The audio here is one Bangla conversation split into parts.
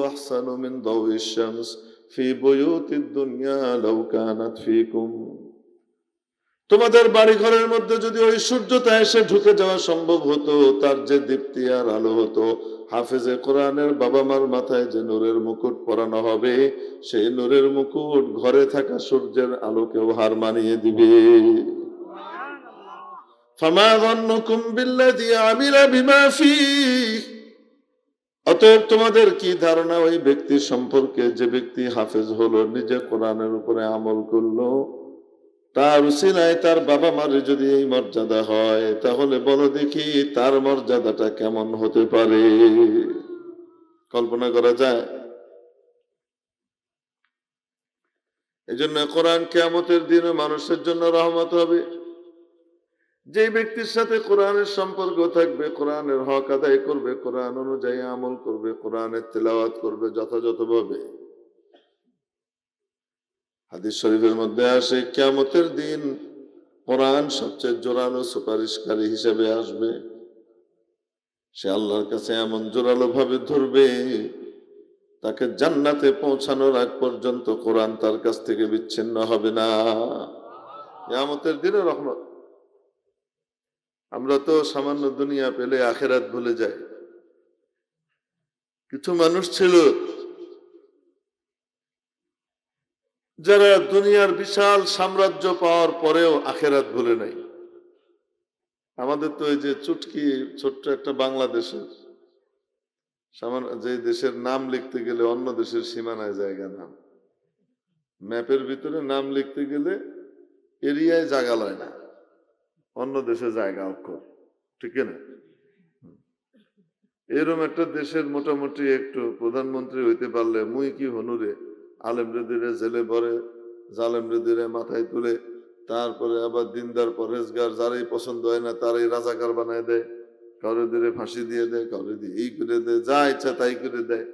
أحسن من ضوء الشمس في بيوت الدنيا لو كانت فيكم তোমাদের বাড়ি ঘরের মধ্যে যদি ওই সূর্যটা এসে ঢুকে যাওয়া সম্ভব হতো তার যে দীপ্তি আর আলো হতো হাফেজে কোরআনের বাবা মার মাথায় যে নূরের মুকুট পরানো হবে সেই নূরের মুকুট ঘরে থাকা সূর্যের আলোকেও হার মানিয়ে দিবে ফামা ظنكم بالذي عمل بما فيه অতএব তোমাদের কি ধারণা ওই ব্যক্তি সম্পর্কে? যে ব্যক্তি হাফেজ হলো, নিজে কোরআনের উপরে আমল করল, তার উসিলায় তার বাবা মারে যদি এই মর্যাদা হয়, তাহলে বলো দেখি তার মর্যাদাটা কেমন হতে পারে। কল্পনা করা যায়? এই জন্য কোরআন কেয়ামতের দিনে মানুষের জন্য রহমত হবে। যে ব্যক্তির সাথে কোরআনের সম্পর্ক থাকবে, কোরআনের হক আদায় করবে, কোরআন অনুযায়ী আমল করবে, কোরআনের তেলাওয়াত করবে যথাযথভাবে। হাদিস শরীফের মধ্যে আসে, কেয়ামতের দিন কোরআন সবচেয়ে জোরালো সুপারিশকারী হিসেবে আসবে। সে আল্লাহর কাছে এমন জোরালো ভাবে ধরবে, তাকে জান্নাতে পৌঁছানোর আগ পর্যন্ত কোরআন তার কাছ থেকে বিচ্ছিন্ন হবে না। কেয়ামতের দিনে রহমত। আমরা তো সামান্য দুনিয়া পেলে আখেরাত ভুলে যাই। কিছু মানুষ ছিল যারা দুনিয়ার বিশাল সাম্রাজ্য পাওয়ার পরেও আখেরাত ভুলে নাই। আমাদের তো এই যে চুটকি, ছোট্ট একটা বাংলাদেশের যে দেশের নাম লিখতে গেলে অন্য দেশের সীমানায় জায়গা নাম। ম্যাপের ভিতরে নাম লিখতে গেলে এরিয়ায় জায়গা লয় না। অন্য দেশে জায়গা অক্ষর ঠিক না? এরম একটা দেশের মোটামুটি একটু প্রধানমন্ত্রী হইতে পারলে মুই কি হনুরে আলেমরে দিলে জেলে ভরে, জালেমরে দিলে মাথায় তুলে, তারপরে আবার দিনদার পরেজগার যারাই পছন্দ হয় না তারাই রাজাকার বানায় দেয় কারও দিলে ফাঁসি দিয়ে দেয় কারও দিয়ে এই করে দেয়, যা ইচ্ছা তাই করে দেয়।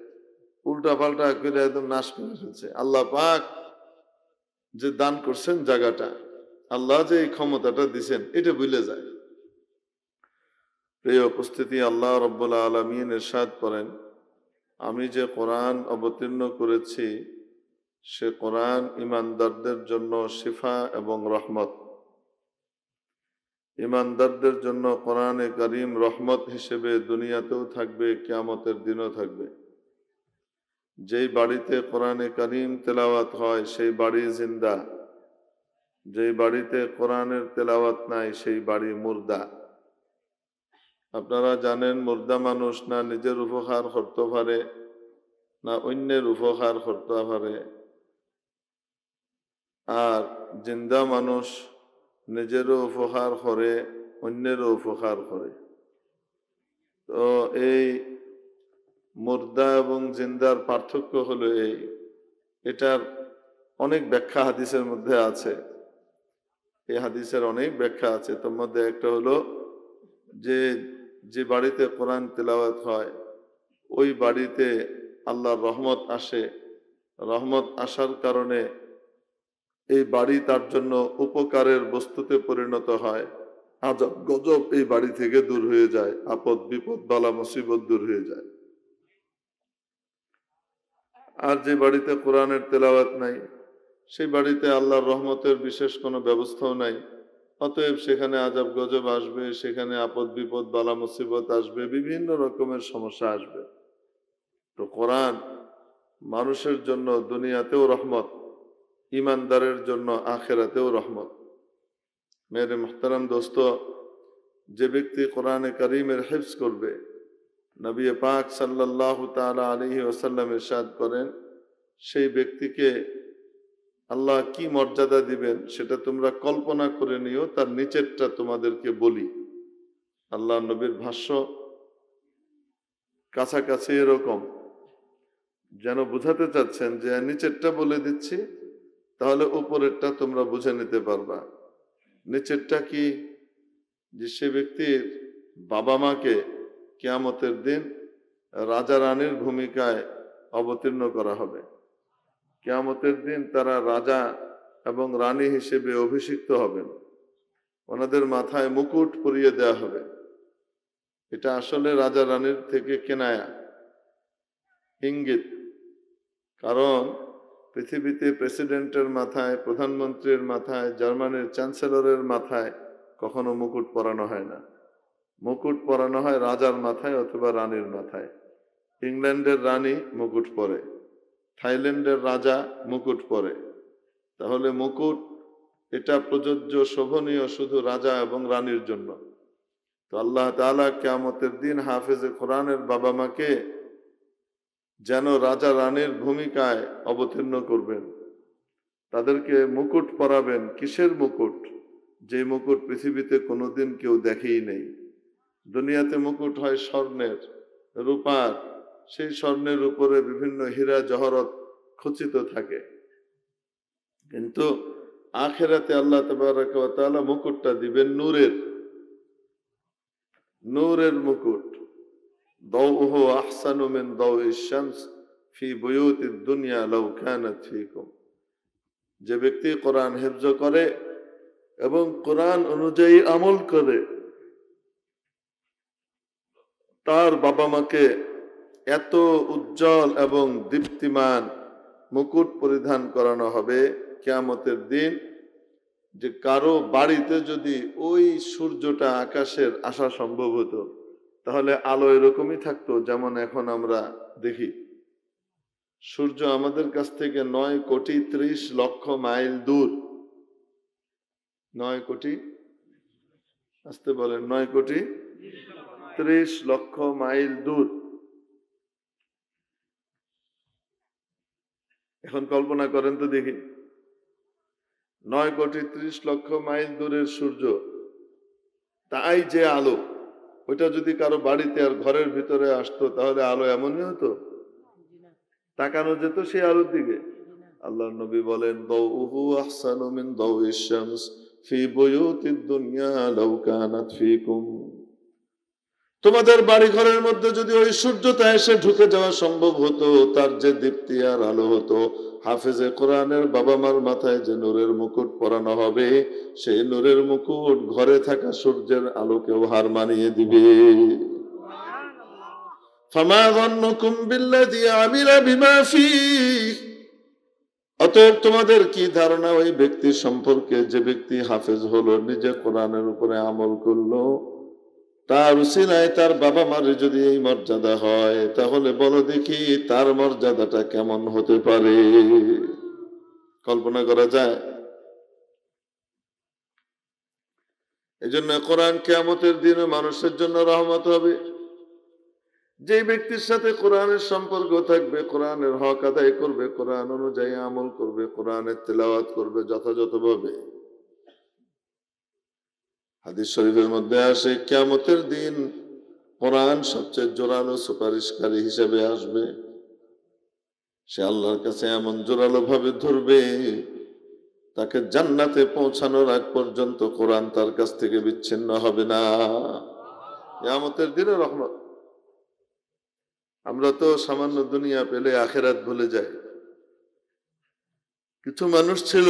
উল্টা পাল্টা করে একদম নাশ করে ফেলছে। আল্লাহ পাক যে দান করছেন জায়গাটা আল্লাহ যে এই ক্ষমতাটা দিছেন, এটা ভুলে যায়। প্রিয় উপস্থিতি, আল্লাহ রব্বুল্লা আলমিন এরশাদ করেন, আমি যে কোরআন অবতীর্ণ করেছি, সে কোরআন ইমানদারদের জন্য শিফা এবং রহমত। ইমানদারদের জন্য কোরআনে করিম রহমত হিসেবে দুনিয়াতেও থাকবে, কিয়ামতের দিনও থাকবে। যেই বাড়িতে কোরআনে করিম তেলাওয়াত হয়, সেই বাড়ি জিন্দা। যেই বাড়িতে কোরআনের তেলাওয়াত নাই, সেই বাড়ি মুর্দা। আপনারা জানেন, মুর্দা মানুষ না নিজের উপহার করতে পারে, না অন্যের উপহার করতে পারে। আর জিন্দা মানুষ নিজেরও উপহার করে, অন্যেরও উপহার করে। তো এই মুর্দা এবং জিন্দার পার্থক্য হলো এই। এটার অনেক ব্যাখ্যা হাদিসের মধ্যে আছে। এই হাদিসের অনেক ব্যাখ্যা আছে। তার মধ্যে একটা হলো যে যে বাড়িতে কোরআন তেলাওয়াত হয়, ওই বাড়িতে আল্লাহর রহমত আসে। রহমত আসার কারণে এই বাড়ি তার জন্য উপকারের বস্তুতে পরিণত হয়। আজব গজব এই বাড়ি থেকে দূর হয়ে যায়, আপদ বিপদ বালা মুসিবত দূর হয়ে যায়। আর যে বাড়িতে কোরআনের তেলাওয়াত নাই সেই বাড়িতে আল্লাহর রহমতের বিশেষ কোনো ব্যবস্থাও নাই। অতএব সেখানে আজাব গজব আসবে, সেখানে আপদ বিপদ, বালা মুসিবত আসবে, বিভিন্ন রকমের সমস্যা আসবে। তো কোরআন মানুষের জন্য দুনিয়াতেও রহমত ইমানদারের জন্য আখেরাতেও রহমত। মেরে মোহতারাম দোস্ত, যে ব্যক্তি কোরআনে করিমের হেফজ করবে, নবী পাক সাল্লাহ তালা আলহি ওসাল্লাম ইরশাদ করেন, সেই ব্যক্তিকে আল্লাহ কি মর্যাদা দিবেন সেটা তোমরা কল্পনা করে নিও, তার নিচেরটা তোমাদেরকে বলি। আল্লাহ নবীর ভাষ্য কাছাকাছি এরকম। যেন বুঝাতে চাচ্ছেন যে নিচেরটা বলে দিচ্ছি, তাহলে উপরেরটা তোমরা বুঝে নিতে পারবা। নিচেরটা কি? যে সে ব্যক্তির বাবা মাকে কেয়ামতের দিন রাজা রানীর ভূমিকায় অবতীর্ণ করা হবে। কেয়ামতের দিন তারা রাজা এবং রানী হিসেবে অভিষিক্ত হবেন। ওনাদের মাথায় মুকুট পরিয়ে দেয়া হবে। এটা আসলে রাজা রানীর থেকে কেনায়া। ইঙ্গিত। কারণ পৃথিবীতে প্রেসিডেন্টের মাথায়, প্রধানমন্ত্রীর মাথায়, জার্মানির চ্যান্সেলরের মাথায় কখনো মুকুট পরানো হয় না। মুকুট পরানো হয় রাজার মাথায় অথবা রানীর মাথায়। ইংল্যান্ডের রানী মুকুট পরে। থাইল্যান্ডের রাজা মুকুট পরে। তাহলে মুকুট এটা প্রযোজ্য শোভনীয় শুধু রাজা এবং রানীর জন্য। তো আল্লাহ তাআলা কেয়ামতের দিন হাফেজে কোরআনের বাবা মাকে যেন রাজা রানীর ভূমিকায় অবতীর্ণ করবেন। তাদেরকে মুকুট পরাবেন। কিসের মুকুট? যে মুকুট পৃথিবীতে কোনোদিন কেউ দেখেই নেই। দুনিয়াতে মুকুট হয় স্বর্ণের, রূপার সেই স্বর্ণের উপরে বিভিন্ন হীরা, জহরত খচিত থাকে। কিন্তু আখেরাতে আল্লাহ তালা মুকুটটা দিবেন নূরের। নূরের মুকুট। দৌহ আহসানু মিন দৌ ইশামস ফি বুয়ুতি দুনিয়া লাউ কানাত ফিকুম। যে ব্যক্তি কোরআন হেফজ করে এবং কোরআন অনুযায়ী আমল করে, তার বাবা মাকে এত উজ্জ্বল এবং দীপ্তিমান মুকুট পরিধান করানো হবে কেয়ামতের দিন, যে কারও বাড়িতে যদি ওই সূর্যটা আকাশের আসা সম্ভব হতো, তাহলে আলো এরকমই থাকতো যেমন এখন আমরা দেখি। সূর্য আমাদের কাছ থেকে নয় কোটি ত্রিশ লক্ষ মাইল দূর। নয় কোটি? আসতে বলেন, নয় কোটি? ত্রিশ লক্ষ মাইল দূর। এখন কল্পনা করেন তো দেখি। নয় কোটি ত্রিশ লক্ষ মাইল দূরের সূর্য, তাই যে আলো, ওইটা যদি কারও বাড়িতে আর ঘরের ভিতরে আসতো, তাহলে আলো এমনই হতো? তাকানো যেত সেই আলোর দিকে। আল্লাহ নবী বলেন, দাউহু আহসানু মিন ফি বুয়ুতিদ দুনিয়া লাউ কানাত ফিকুম। তোমাদের বাড়ি ঘরের মধ্যে যদি ওই সূর্যটা এসে ঢুকে যাওয়া সম্ভব হতো, তার যে দীপ্তি আর আলো হতো, হাফেজে কোরআনের বাবা মার মাথায় যে নূরের মুকুট পরানো হবে, সেই নূরের মুকুট ঘরে থাকা সূর্যের আলোকেও হার মানিয়ে দিবে। অতএব তোমাদের কি ধারণা ওই ব্যক্তি সম্পর্কে? যে ব্যক্তি হাফেজ হলো, নিজে কোরআনের উপরে আমল করল। তার উসিলায় তার বাবা মার যদি এই মর্যাদা হয়, তাহলে বলো দেখি তার মর্যাদাটা কেমন হতে পারে? কল্পনা করা যায়? এই জন্য কোরআন কেয়ামতের দিনে মানুষের জন্য রহমত হবে। যে ব্যক্তির সাথে কোরআনের সম্পর্ক থাকবে, কোরআনের হক আদায় করবে, কোরআন অনুযায়ী আমল করবে, কোরআনের তেলাওয়াত করবে যথাযথভাবে। হাদিস শরীফের মধ্যে আসে, কেয়ামতের দিন কোরআন সবচেয়ে জোরালো সুপারিশকারী হিসেবে আসবে। সে আল্লাহর কাছে এমন জোরালো ভাবে ধরবে, তাকে জান্নাতে পৌঁছানোর আগ পর্যন্ত কোরআন তার কাছ থেকে বিচ্ছিন্ন হবে না। কেয়ামতের দিনে রহমত। আমরা তো সামান্য দুনিয়া পেলে আখেরাত ভুলে যাই। কিছু মানুষ ছিল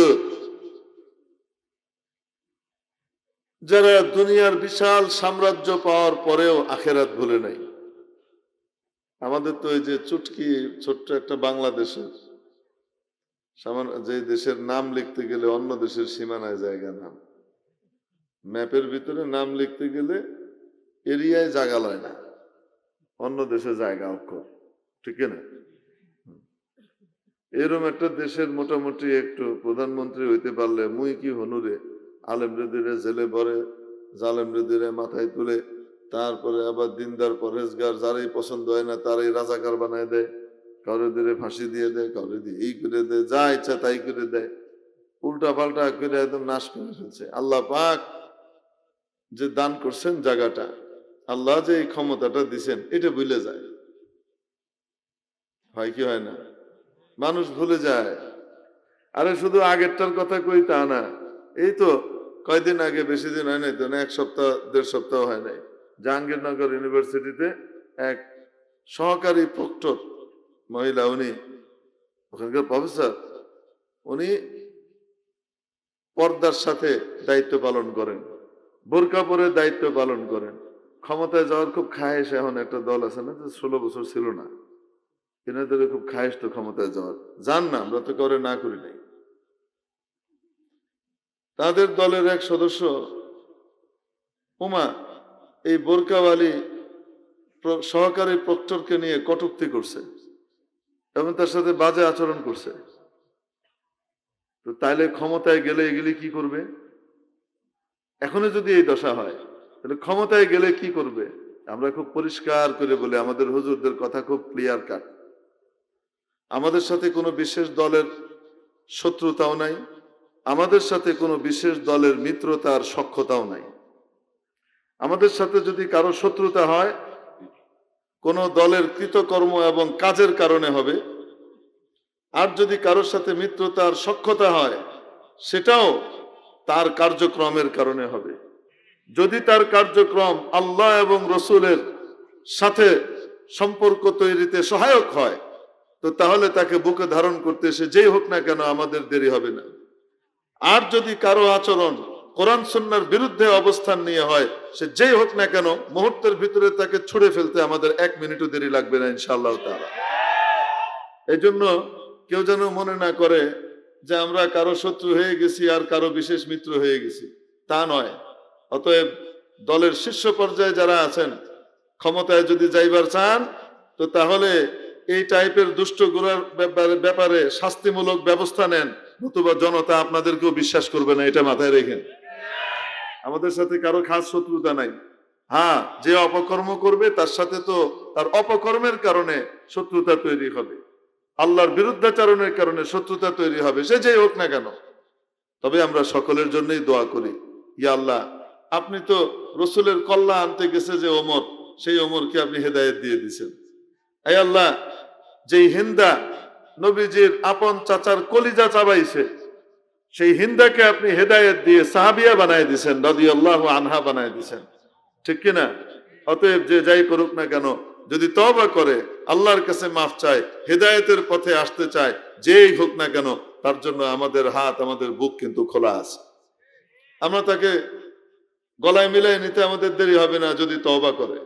যারা দুনিয়ার বিশাল সাম্রাজ্য পাওয়ার পরেও আখেরাত ভুলে নাই। আমাদের তো এই যে চুটকি, ছোট্ট একটা বাংলাদেশের যে দেশের নাম লিখতে গেলে অন্য দেশের সীমানায় জায়গা নাম। ম্যাপের ভিতরে নাম লিখতে গেলে এরিয়ায় জায়গা লয় না। অন্য দেশে জায়গা অক্ষর, ঠিক না? এরম একটা দেশের মোটামুটি একটু প্রধানমন্ত্রী হইতে পারলে মুই কি হনুরে আলেমরেদিরে জেলে ভরে জালেমরেদিরে মাথায় তুলে, তারপরে আবার দিনদার পরেজগার যারাই পছন্দ হয় না তারাই রাজাকার বানায় দেয়। কাউরে দিলে ফাঁসি দিয়ে দেয় কাউরে দিয়ে এই করে দেয়, যা ইচ্ছা তাই করে দেয়। উল্টা পাল্টা করে একদম নাশ করে ফেলছে। আল্লাহ পাক যে দান করছেন জায়গাটা, আল্লাহ যে এই ক্ষমতাটা দিছেন, এটা ভুলে যায়। হয় কি হয় না? মানুষ ভুলে যায়। আরে শুধু আগেরটার কথা কই তা না। এই তো কয়দিন আগে, বেশি দিন হয় নাই তো এক সপ্তাহ, দেড় সপ্তাহ হয় নাই। জাহাঙ্গীরনগর ইউনিভার্সিটিতে এক সহকারী প্রক্টর, মহিলা, উনি, ওখানকার প্রফেসর, উনি পর্দার সাথে দায়িত্ব পালন করেন, বোরকা পরে দায়িত্ব পালন করেন। ক্ষমতায় যাওয়ার খুব খায় সে এখন একটা দল আছে না, যে ষোলো বছর ছিল না। এনাদের খুব খায়েস তো ক্ষমতায় যাওয়ার। যান না, আমরা তো করে না করি নাই। তাদের দলের এক সদস্য, উমা, এই বোরকাওয়ালি সহকারী প্রক্টরকে নিয়ে কটুক্তি করছে এবং তার সাথে বাজে আচরণ করছে। তো তাইলে ক্ষমতায় গেলে এগুলি কি করবে? এখনও যদি এই দশা হয়, তাহলে ক্ষমতায় গেলে কি করবে? আমরা খুব পরিষ্কার করে বলি, আমাদের হুজুরদের কথা খুব ক্লিয়ার কাট আমাদের সাথে কোনো বিশেষ দলের শত্রুতাও নাই। আমাদের সাথে কোনো বিশেষ দলের মিত্রতার সক্ষতাও নাই। আমাদের সাথে যদি কারও শত্রুতা হয়, কোনো দলের কৃতকর্ম এবং কাজের কারণে হবে। আর যদি কারোর সাথে মিত্রতার সক্ষতা হয়, সেটাও তার কার্যক্রমের কারণে হবে। যদি তার কার্যক্রম আল্লাহ এবং রসুলের সাথে সম্পর্ক তৈরিতে সহায়ক হয়, তো তাহলে তাকে বুকে ধারণ করতে সে যেই হোক না কেন আমাদের দেরি হবে না। আর যদি কারও আচরণ কোরআন সন্ন্যার বিরুদ্ধে অবস্থান নিয়ে হয়, সে যেই হোক না কেন মুহূর্তের ভিতরে তাকে ছুড়ে ফেলতে আমাদের এক মিনিটও দেরি লাগবে না, ইনশাআল্লাহ তাআলা। এই জন্য কেউ যেন মনে না করে যে আমরা কারও শত্রু হয়ে গেছি আর কারও বিশেষ মিত্র হয়ে গেছি। তা নয়। অতএব দলের শীর্ষ পর্যায়ে যারা আছেন, ক্ষমতায় যদি যাইবার চান, তো তাহলে এই টাইপের দুষ্টগুলার ব্যাপারে ব্যাপারে শাস্তিমূলক ব্যবস্থা নেন। নতুবা জনতা আপনাদেরকেও বিশ্বাস করবে না, এটা মাথায় রেখেন। আমাদের সাথে কারও খাস শত্রুতা নাই। হ্যাঁ যে অপকর্ম করবে, তার সাথে তো তার অপকর্মের কারণে শত্রুতা তৈরি হবে। আল্লাহর বিরুদ্ধাচারণের কারণে শত্রুতা তৈরি হবে, সে যেই হোক না কেন। তবে আমরা সকলের জন্যই দোয়া করি, ইয়া আল্লাহ, আপনি তো রসুলের কল্লা আনতে গেছে যে ওমর, সেই ওমরকে আপনি হেদায়েত দিয়ে এই আল্লাহ, যেই হিন্দা নবীজির আপন চাচার কলিজা চাবাইছে। সেই হিন্দাকে আপনি হেদায়েত দিয়ে সাহাবিয়া বানায় দিছেন রদি আল্লাহ আনহা বানায় দিছেন। ঠিক কিনা? অতএব যে যাই করুক না কেন, যদি তবা করে, আল্লাহর কাছে মাফ চায়, হেদায়েতের পথে আসতে চায়, যেই হোক না কেন, তার জন্য আমাদের হাত, আমাদের বুক কিন্তু খোলা আছে। আমরা তাকে গলায় মিলাই নিতে আমাদের দেরি হবে না যদি তওবা করে।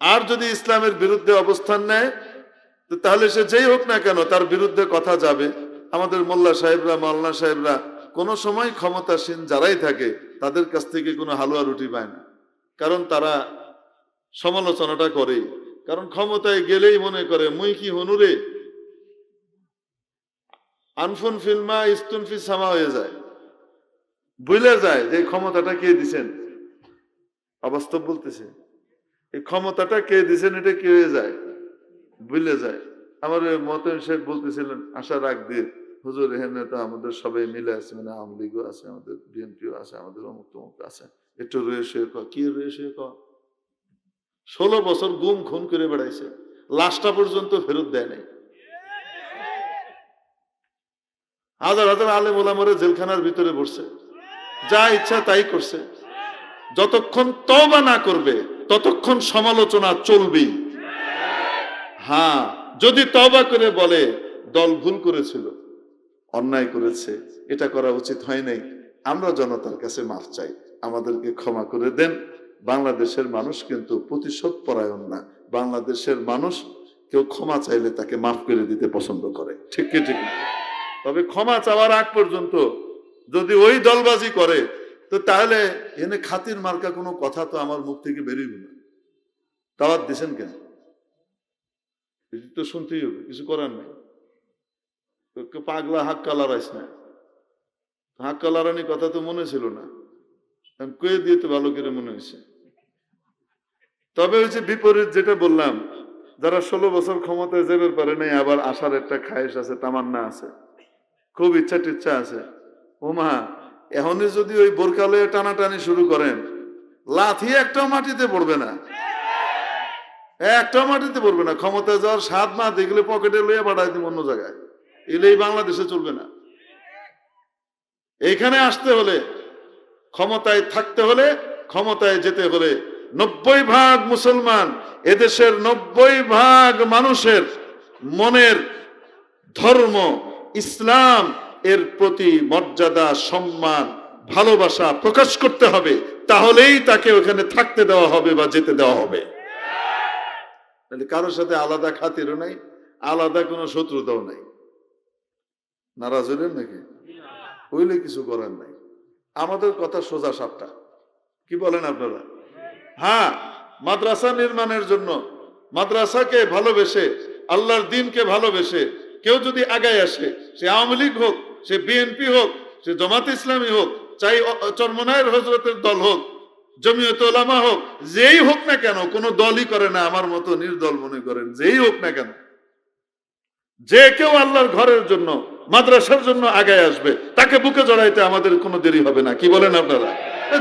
আর যদি ইসলামের বিরুদ্ধে অবস্থান নেয় তাহলে সে যেই হোক না কেন, তার বিরুদ্ধে কথা যাবে। আমাদের মোল্লা সাহেবরা মাল্লা সাহেবরা, কোন সময় ক্ষমতাসীন যারাই থাকে, তাদের কাছ থেকে কোনো হালুয়া রুটি পায় না। কারণ তারা সমালোচনাটা করে। কারণ ক্ষমতায় গেলেই মনে করে, মুই কি হনুরে আনফুন ফিল্মা ইস্তুন ফি সামা হয়ে যায়। বুঝলে যায় যে ক্ষমতাটা কে দিছেন? অবাস্তব বলতেছে। এই ক্ষমতাটা কে দিছেন, এটা কে হয়ে যায়? বুঝলে যায়। আমার মতন সাহেব বলতেছিলেন, আশা রাখ দিয়ে হুজুর এখানে তো আমাদের সবাই মিলে আছে মানে আওয়ামী লীগও আছে, আমাদের বিএনপিও আছে, আমাদের অমুক তমুক আছে। একটু রয়ে শুয়ে ক। কি রয়ে শুয়ে ক? ষোলো বছর গুম খুন করে বেড়াইছে। লাশটা পর্যন্ত ফেরত দেয় নাই। হাজার হাজার আলেম ওলামরে জেলখানার ভিতরে বসছে। যা ইচ্ছা তাই করছে। যতক্ষণ তবা না করবে, ততক্ষণ সমালোচনা চলবেই। হ্যাঁ যদি তবা করে বলে, দল ভুল করেছিল, অন্যায় করেছে, এটা করা উচিত হয় নাই, আমরা জনতার কাছে মাফ চাই, আমাদেরকে ক্ষমা করে দেন। বাংলাদেশের মানুষ কিন্তু প্রতিশোধ পরায়ণ না, বাংলাদেশের মানুষ কেউ ক্ষমা চাইলে তাকে মাফ করে দিতে পছন্দ করে, ঠিক কি, ঠিক? তবে ক্ষমা চাওয়ার আগ পর্যন্ত যদি ওই দলবাজি করে, তো তাহলে এনে খাতির মার্কা কোনো কথা তো আমার মুখ থেকে বেরিয়ে না। দাওয়াত দিছেন কেন? এটি তো শুনতেই হবে, কিছু করার নেই। পাগলা হাক কালারাইস না। হাক কালারানি কথা তো মনে ছিল না। কয়ে দিয়ে তো ভালো করে মনে হয়েছে? তবে ওই যে বিপরীত যেটা বললাম, যারা ষোলো বছর ক্ষমতায় যেতে পারে নাই, আবার আসার একটা খায়েশ আছে, তামান্না আছে, খুব ইচ্ছা টিচ্ছা আছে। ও মা এখনই যদি ওই বোরকালে টানাটানি শুরু করেন, লাথি একটাও মাটিতে পড়বে না। একটাও মাটিতে পড়বে না ক্ষমতায় যাওয়ার স্বাদ না দেখলে পকেটে লইয়া পাঠাই দিব অন্য জায়গায়। এলেই বাংলাদেশে চলবে না। এইখানে আসতে হলে, ক্ষমতায় থাকতে হলে, ক্ষমতায় যেতে হলে নব্বই ভাগ মুসলমান এদেশের নব্বই ভাগ মানুষের মনের ধর্ম, ইসলাম এর প্রতি মর্যাদা, সম্মান, ভালোবাসা প্রকাশ করতে হবে। তাহলেই তাকে ওখানে থাকতে দেওয়া হবে বা যেতে দেওয়া হবে। তাহলে কারোর সাথে আলাদা খাতিরও নাই, আলাদা কোনো শত্রুতাও নাই। নারাজ হইলেন নাকি? হইলে কিছু করার নাই। আমাদের কথা সোজা সাপটা। কি বলেন আপনারা? হ্যাঁ মাদ্রাসা নির্মাণের জন্য, মাদ্রাসাকে ভালোবেসে, আল্লাহর দিনকে ভালোবেসে, কেউ যদি আগায় আসে, সে আওয়ামী লীগ হোক, সে বিএনপি হোক, সে জামাত ইসলামী হোক, চাই চরমনায়ের হজরতের দল হোক জমিয়ত ওলামা হোক, যেই হোক না কেন, কোনো দলই করে না, আমার মতো নির্দল মনে করেন, যেই হোক না কেন। যে কেউ আল্লাহর ঘরের জন্য, মাদ্রাসার জন্য আগায় আসবে, তাকে বুকে জড়াইতে আমাদের কোনো দেরি হবে না, কি বলেন আপনারা?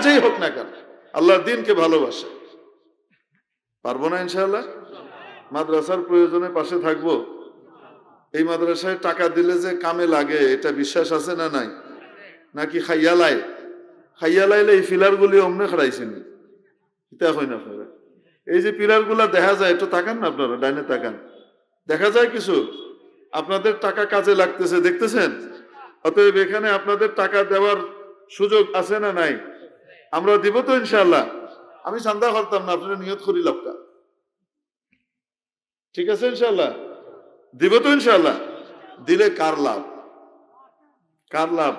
যেই হোক না কেন, আল্লাহর দিনকে ভালোবাসে। পারব না ইনশাআল্লাহ? মাদ্রাসার প্রয়োজনে পাশে থাকব। এই মাদ্রাসায় টাকা দিলে যে কামে লাগে, এটা বিশ্বাস আছে না নাই? নাকি খাইয়ালাই খাইয়ালাইলে এই ফিলার গুলি অমনে খারাইছেন এটা হয় না আপনারা। এই যে পিলারগুলা দেখা যায়, একটু তাকান না আপনারা, ডাইনে তাকান। দেখা যায় কিছু, আপনাদের টাকা কাজে লাগতেছে, দেখতেছেন? অতএব এখানে আপনাদের টাকা দেওয়ার সুযোগ আছে না নাই? আমরা দিব তো ইনশাল্লাহ আমি চান্দা করতাম না, আপনারা নিয়ত করি লাভটা। ঠিক আছে ইনশাল্লাহ দিব তো ইনশাল্লাহ দিলে কার লাভ? কার লাভ?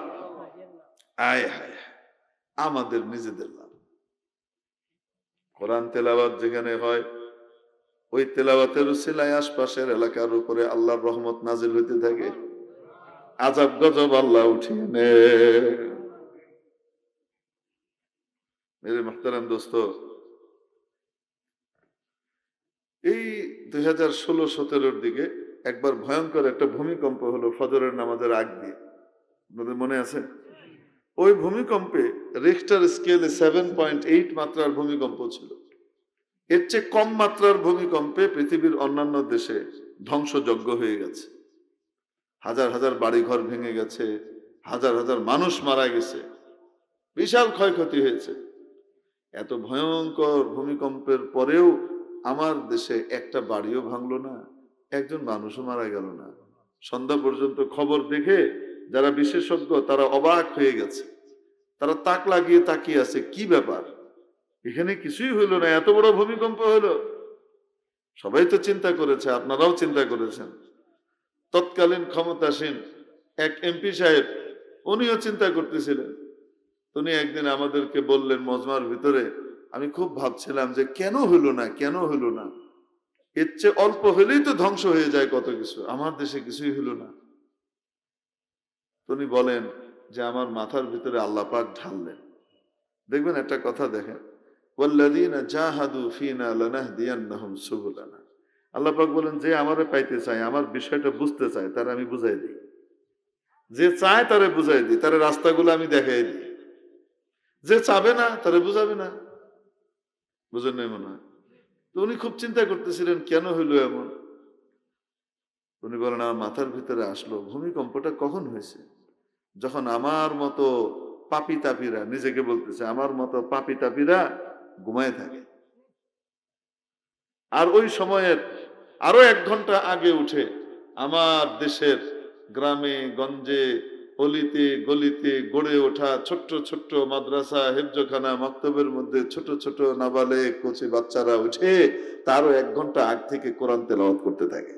আয় হায়। আমাদের নিজেদের লাভ। কোরআন তেলাওয়াত যেখানে হয়, ওই তেলাওয়াতের উসিলায় আশপাশের এলাকার উপরে আল্লাহর রহমত নাজিল হইতে থাকে। আজাব গজব আল্লাহ উঠিয়ে নে মেরে মোহতারাম দোস্ত, এই দুই হাজার ষোলো সতেরোর দিকে একবার ভয়ঙ্কর একটা ভূমিকম্প হলো ফজরের নামাজের আগ দিয়ে। আপনাদের মনে আছে? ওই ভূমিকম্পে রিক্টার স্কেলে সেভেন পয়েন্ট এইট মাত্রার ভূমিকম্প ছিল। এর চেয়ে কম মাত্রার ভূমিকম্পে পৃথিবীর অন্যান্য দেশে ধ্বংসযজ্ঞ হয়ে গেছে। হাজার হাজার বাড়িঘর ভেঙে গেছে, হাজার হাজার মানুষ মারা গেছে। বিশাল ক্ষয়ক্ষতি হয়েছে। এত ভয়ঙ্কর ভূমিকম্পের পরেও আমার দেশে একটা বাড়িও ভাঙলো না, একজন মানুষও মারা গেল না। সন্ধ্যা পর্যন্ত খবর দেখে যারা বিশেষজ্ঞ তারা অবাক হয়ে গেছে। তারা তাক লাগিয়ে তাকিয়ে আছে, কি ব্যাপার? এখানে কিছুই হইল না, এত বড় ভূমিকম্প হলো সবাই তো চিন্তা করেছে, আপনারাও চিন্তা করেছেন। তৎকালীন ক্ষমতাসীন এক এমপি সাহেব, উনিও চিন্তা করতেছিলেন। উনি একদিন আমাদেরকে বললেন মজমার ভিতরে, আমি খুব ভাবছিলাম যে কেন হইল না, কেন হইল না? এর চেয়ে অল্প হলেই তো ধ্বংস হয়ে যায় কত কিছু, আমার দেশে কিছুই হইল না। উনি বলেন যে আমার মাথার ভিতরে আল্লাহ পাক ঢাললেন। দেখবেন একটা কথা দেখেন, ওয়াল্লাযীনা জাহাদু ফীনা লানাহদিয়ান্নাহুম সুবুলানা। আল্লাহ পাক বলেন, যে আমারে পাইতে চায়, আমার বিষয়টা বুঝতে চায়, তার আমি বুঝাই দিই। যে চায়, তারে বুঝাই দিই, তার রাস্তাগুলো আমি দেখাই দিই। যে চাবে না, তারে বুঝাবে না। বুঝেন নাই মনে হয়? তো উনি খুব চিন্তা করতেছিলেন, কেন হইল এমন? উনি বলেন, আমার মাথার ভিতরে আসলো, ভূমিকম্পটা কখন হয়েছে? যখন আমার মতো পাপি তাপিরা, নিজেকে বলতেছে, আমার মতো পাপি তাপিরা ঘুমায় থাকে। আর ওই সময়ের আরও এক ঘণ্টা আগে উঠে আমার দেশের গ্রামে, গঞ্জে, অলিতে, গলিতে গড়ে ওঠা ছোট্ট ছোট্ট মাদ্রাসা, হেফজখানা, মক্তবের মধ্যে ছোট ছোট নাবালে কচি বাচ্চারা উঠে তারও এক ঘণ্টা আগ থেকে কোরআন তেলাওয়াত করতে থাকে।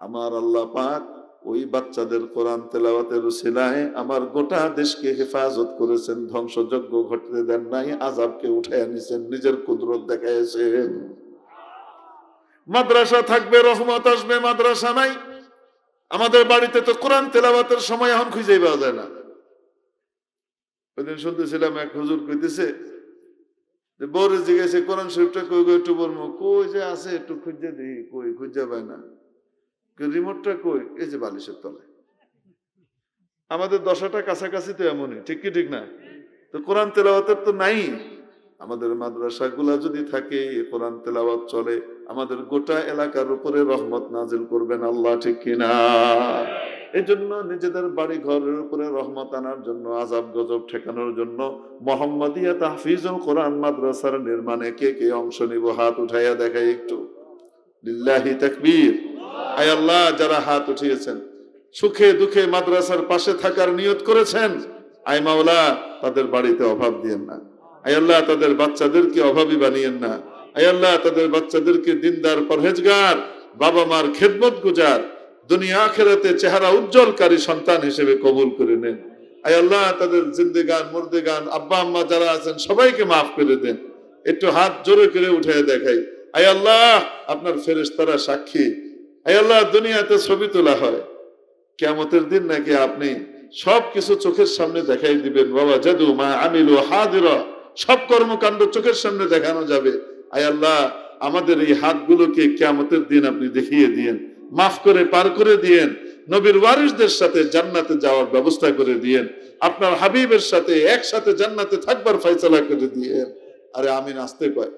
আমার আল্লাহ পাক ওই বাচ্চাদের কোরআন তেলাওয়াতের উসিলায় আমার গোটা দেশকে হেফাজত করেছেন, ধ্বংসযজ্ঞ ঘটতে দেন নাই আজাবকে উঠায় নিছেন, নিজের কুদরত দেখাইছেন মাদ্রাসা থাকবে, রহমত আসবে, মাদ্রাসা নাই। আমাদের বাড়িতে তো কোরআন তেলাওয়াতের সময় এখন খুঁজে পাওয়া যায় না। ওইদিন শুনতেছিলাম এক হুজুর কইতেছে যে, বউরে জিজ্ঞাসা, কোরআন শরীফটা কই কই একটু বলব কই যে আছে, একটু খুঁজে দিই। কই, খুঁজে পায় না। রিমোটটা কই? এই যে বালিশের তলে আমাদের দশাটা কাছাকাছি তো এমনই, ঠিক কি ঠিক না? তো কোরআন তেলাওয়াতের তো নাই। আমাদের মাদ্রাসা গুলা যদি থাকে কোরআন তেলাওয়াত চলে। আমাদের গোটা এলাকার উপরে রহমত নাজিল করবেন আল্লাহ, ঠিক কিনা এই জন্য নিজেদের বাড়ি ঘরের উপরে রহমত আনার জন্য আজাব গজব ঠেকানোর জন্য মোহাম্মদিয়া তাহফিজুল কোরআন মাদ্রাসার নির্মাণে কে কে অংশ নিব? হাত উঠাইয়া দেখাই একটু। লিল্লাহি তাকবীর। আয় যারা হাত উঠিয়েছেন। সুখে দুঃখে মাদ্রাসার পাশে থাকার নিয়ত করেছেন। আয় মাওলা, তাদের বাড়িতে অভাব দিয়েন না। তাদের বাচ্চাদেরকে বানিয়েন না। তাদের বাচ্চাদেরকে দিনদার পরহেজগার, বাবা মার খেদমত গুজার, দুনিয়া চেহারা উজ্জ্বলকারী সন্তান হিসেবে কবুল করে নেন। আয় আল্লাহ, তাদের জিন্দেগান, মুর্দেগান, আব্বা আম্মা যারা আছেন, সবাইকে মাফ করে দেন। একটু হাত জোরে করে উঠে দেখাই। আয় আল্লাহ, আপনার ফেরেশতারা সাক্ষী। আল্লাহ, দুনিয়াতে ছবি তোলা হয়। কেমতের দিন নাকি আপনি সব কিছু চোখের সামনে দেখাই দিবেন। বাবা জাদু মা আমিলু সব কর্মকাণ্ড চোখের সামনে দেখানো যাবে। আয় আল্লাহ, আমাদের এই হাতগুলোকে কেমতের দিন আপনি দেখিয়ে দিয়েন, মাফ করে পার করে দিয়েন, নবীর ওয়ারিসদের সাথে জান্নাতে যাওয়ার ব্যবস্থা করে দিয়েন, আপনার হাবিবের সাথে একসাথে জান্নাতে থাকবার ফয়সালা করে দিয়েন। আরে আমিন, আসতে কয়।